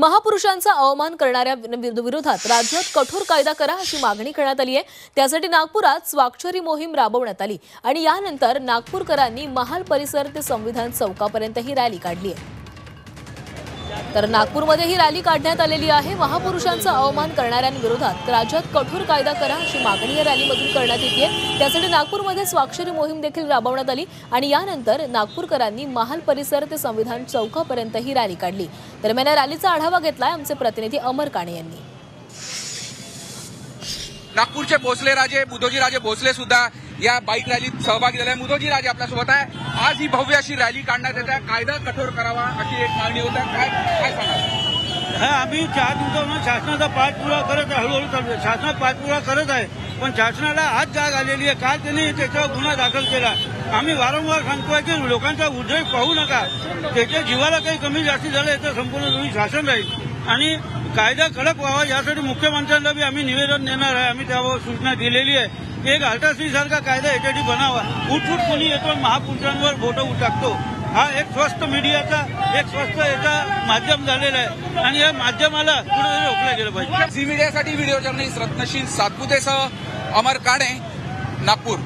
महापुरुषांचा अवमान करणाऱ्या विरोधात राज्यात कठोर कायदा करा अशी मागणी करण्यात आली आहे. त्यासाठी नागपुरात स्वाक्षरी मोहीम राबवण्यात आली आणि यानंतर नागपूरकरांनी महाल परिसर ते संविधान चौकापर्यंत ही रॅली काढली आहे. तर नागपूरमध्ये ही रॅली काढण्यात आलेली आहे. महापुरुषांचा अवमान करणाऱ्यांविरोधात राज्यात कठोर कायदा करा अशी मागणी या रॅलीमधून करण्यात येते त्यासाठी नागपूरमध्ये स्वाक्षरी मोहीम देखील राबवण्यात आली आणि यानंतर नागपूरकरांनी महाल परिसर ते संविधान चौकापर्यंत ही रॅली काढली. दरम्यान या रॅलीचा आढावा घेतलाय आमचे प्रतिनिधी अमर काणे यांनी. नागपूरचे भोसले राजे बुधोजी राजे भोसले सुद्धा या बाईक रॅलीत सहभागी झाल्या मुदोजी राजे आपल्यासोबत आहे. आज ही भव्य अशी रॅली काढण्यात येते कायदा कठोर करावा अशी एक मागणी होता काय काय सांगा हा आम्ही चार दिवसापासून शासनाचा पाठपुरावा करत आहे. हळूहळू चालू आहे. शासनात पाठपुरावा करत आहे. पण शासनाला आज जाग आलेली आहे. काल त्यांनी त्याच्यावर गुन्हा दाखल केला. आम्ही वारंवार सांगतोय की लोकांचा उद्रेक पाहू नका. त्याच्या जीवाला काही कमी जास्ती झालं याचं संपूर्ण तुम्ही शासन राहील. आणि कायदा कडक व्हावा यासाठी मुख्यमंत्र्यांना बी आम्ही निवेदन देणार आहे. आम्ही त्यावर सूचना दिलेली आहे. की एक अल्ट्रासी सारखा कायदा याच्यासाठी बनावा. उठफूट कोणी येतो महापुरुषांवर बोटं टाकतो हा एक स्वस्त मीडियाचा एक स्वस्त याचा माध्यम झालेला आहे. आणि या माध्यमाला कुठेतरी रोखलं गेलं पाहिजे. झी मीडियासाठी व्हिडिओ जर्नलिस्ट रत्नशील सातपुतेसह अमर काणे नागपूर.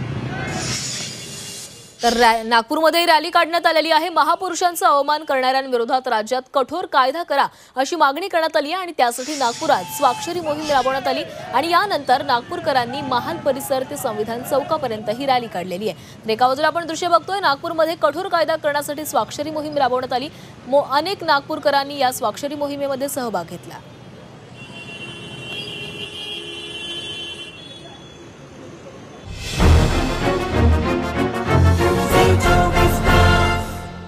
तर रॅ- नागपूरमध्ये रॅली काढण्यात आलेली आहे. महापुरुषांचा अवमान करणाऱ्यांविरोधात राज्यात कठोर कायदा करा अशी मागणी करण्यात आली आहे आणि त्यासाठी नागपुरात स्वाक्षरी मोहीम राबवण्यात आली आणि यानंतर नागपूरकरांनी महाल परिसर ते संविधान चौकापर्यंत ही रॅली काढलेली आहे. तर एका बाजूला आपण दृश्य बघतोय नागपूरमध्ये कठोर कायदा करण्यासाठी स्वाक्षरी मोहीम राबवण्यात आली. मो- अनेक नागपूरकरांनी या स्वाक्षरी मोहिमेमध्ये सहभाग घेतला.